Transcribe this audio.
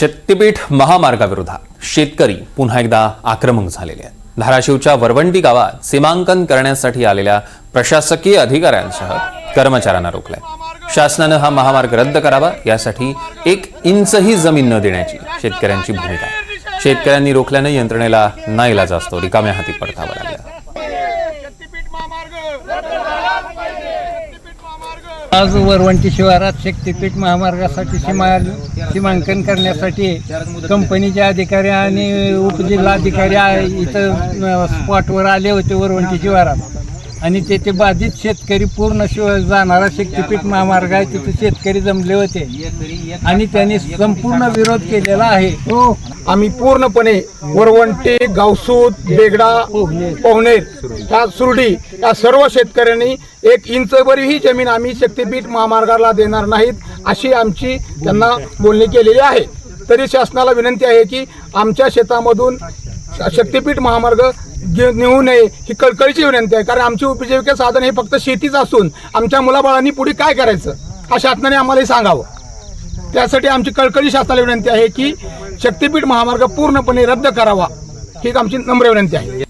शक्तीपीठ महामार्गाविरोधात शेतकरी पुन्हा एकदा आक्रमक झालेले आहेत. धाराशिवच्या वरवंटी गावात सीमांकन करण्यासाठी आलेल्या प्रशासकीय अधिकाऱ्यांसह कर्मचाऱ्यांना रोखलंय. शासनानं हा महामार्ग रद्द करावा यासाठी एक इंचही जमीन न देण्याची शेतकऱ्यांची भूमिका आहे. शेतकऱ्यांनी रोखल्यानं यंत्रणेला नाईलाज असतो रिकाम्या हाती परतावं लागलं शक्तीपीठ महामार्ग शक्तीपीठ महामार्ग आज वरवंटी शिवारात शक्तीपीठ महामार्गासाठी सीमा सीमांकन करण्यासाठी कंपनीचे अधिकारी आणि उपजिल्हाधिकारी इथं स्पॉटवर आले होते वरवंटी शिवारात. आणि तेथे बाधित शेतकरी पूर्ण शिव जाणारा शक्तीपीठ महामार्ग आहे तिथे शेतकरी जमले होते. आणि त्यांनी संपूर्ण विरोध केलेला आहे. हो, आम्ही पूर्णपणे वरवंटी गावसूत बेगडा पवनेर या सुरडी या सर्व शेतकऱ्यांनी एक इंचभर ही जमीन आम्ही शक्तीपीठ महामार्गाला देणार नाहीत अशी आमची त्यांना बोलणी केलेली आहे. तरी शासनाला विनंती आहे की आमच्या शेतामधून शक्तीपीठ महामार्ग नेऊ नये ही कळकळीची विनंती आहे. कारण आमची उपजीविका साधन हे फक्त शेतीच असून आमच्या मुलाबाळांनी पुढे काय करायचं हा शासनाने आम्हालाही सांगावं. त्यासाठी आमची कळकळी शासनाला विनंती आहे की शक्तीपीठ महामार्ग पूर्णपणे रद्द करावा ही आमची नम्र विनंती आहे.